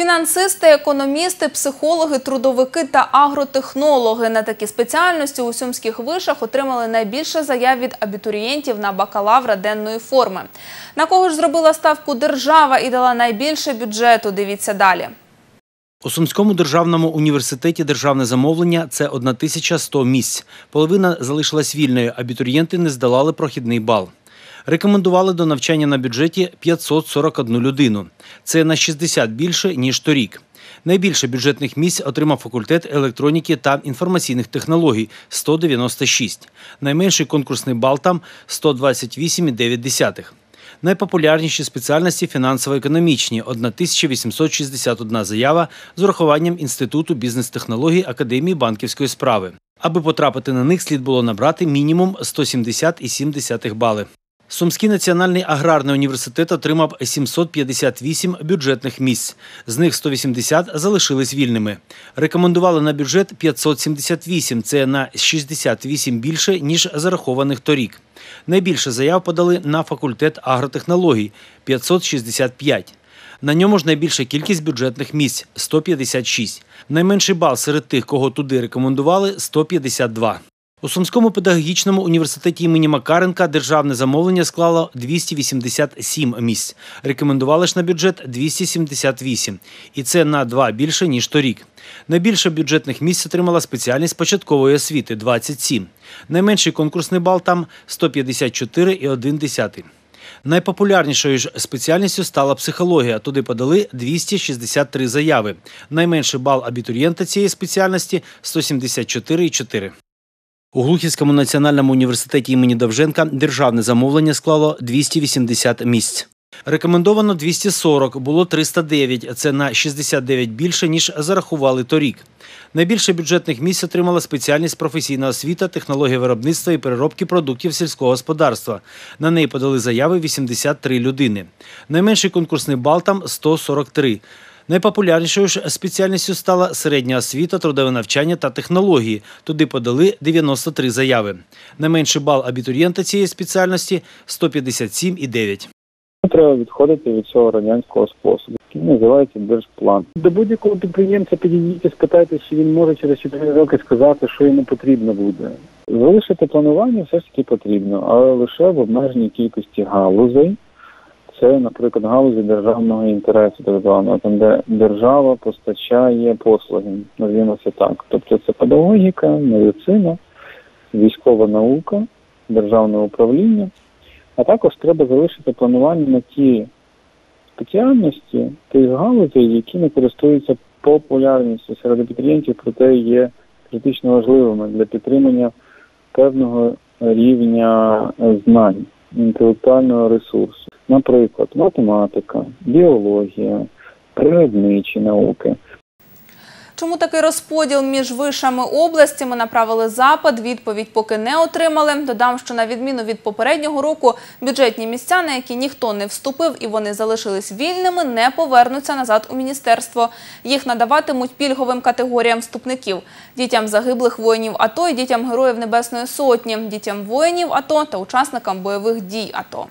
Фінансисти, економісти, психологи, трудовики та агротехнологи на такі спеціальності у сумських вишах отримали найбільше заяв від абітурієнтів на бакалавра денної форми. На кого ж зробила ставку держава і дала найбільше бюджету? Дивіться далі. У Сумському державному університеті державне замовлення це 1100 місць. Половина залишилась вільною, абітурієнти не здолали прохідний бал. Рекомендували до навчання на бюджеті 541 людину. Це на 60 більше, ніж торік. Найбільше бюджетних місць отримав факультет електроніки та інформаційних технологій – 196. Найменший конкурсний бал там – 128,9. Найпопулярніші спеціальності фінансово-економічні – 1861 заява з урахуванням Інституту бізнес-технологій Академії банківської справи. Аби потрапити на них, слід було набрати мінімум 170,7 бали. Сумський національний аграрний університет отримав 758 бюджетних місць. З них 180 залишились вільними. Рекомендували на бюджет 578 – це на 68 більше, ніж зарахованих торік. Найбільше заяв подали на факультет агротехнологій – 565. На ньому ж найбільша кількість бюджетних місць – 156. Найменший бал серед тих, кого туди рекомендували – 152. У Сумському педагогічному університеті імені Макаренка державне замовлення склало 287 місць. Рекомендували ж на бюджет 278. І це на два більше, ніж торік. Найбільше бюджетних місць отримала спеціальність початкової освіти – 27. Найменший конкурсний бал там – 154,1. Найпопулярнішою ж спеціальністю стала психологія. Туди подали 263 заяви. Найменший бал абітурієнта цієї спеціальності – 174,4. У Глухівському національному університеті імені Довженка державне замовлення склало 280 місць. Рекомендовано 240, було 309. Це на 69 більше, ніж зарахували торік. Найбільше бюджетних місць отримала спеціальність професійна освіта, технологія виробництва і переробки продуктів сільського господарства. На неї подали заяви 83 людини. Найменший конкурсний бал там – 143. Найпопулярнішою ж спеціальністю стала середня освіта, трудове навчання та технології. Туди подали 93 заяви. Найменший бал абітурієнта цієї спеціальності – 157,9. Треба відходити від цього радянського способу, який називається держплан. До будь-якого підприємця підійдіть, спитайте, чи він може через 4 роки сказати, що йому потрібно буде. Залишити планування все ж таки потрібно, але лише в обмеженій кількості галузей. Це, наприклад, галузі державного інтересу, так званого, там, де держава постачає послуги, назвімо це так. Тобто це педагогіка, медицина, військова наука, державне управління. А також треба залишити планування на ті спеціальності тих галузей, які не користуються популярністю серед абітурієнтів, проте є критично важливими для підтримання певного рівня знань, інтелектуального ресурсу. Наприклад, математика, біологія, природничі науки. Чому такий розподіл між вишами області? Ми направили запит, відповідь поки не отримали. Додам, що на відміну від попереднього року бюджетні місця, на які ніхто не вступив і вони залишились вільними, не повернуться назад у міністерство. Їх надаватимуть пільговим категоріям вступників – дітям загиблих воїнів АТО і дітям Героїв Небесної Сотні, дітям воїнів АТО та учасникам бойових дій АТО.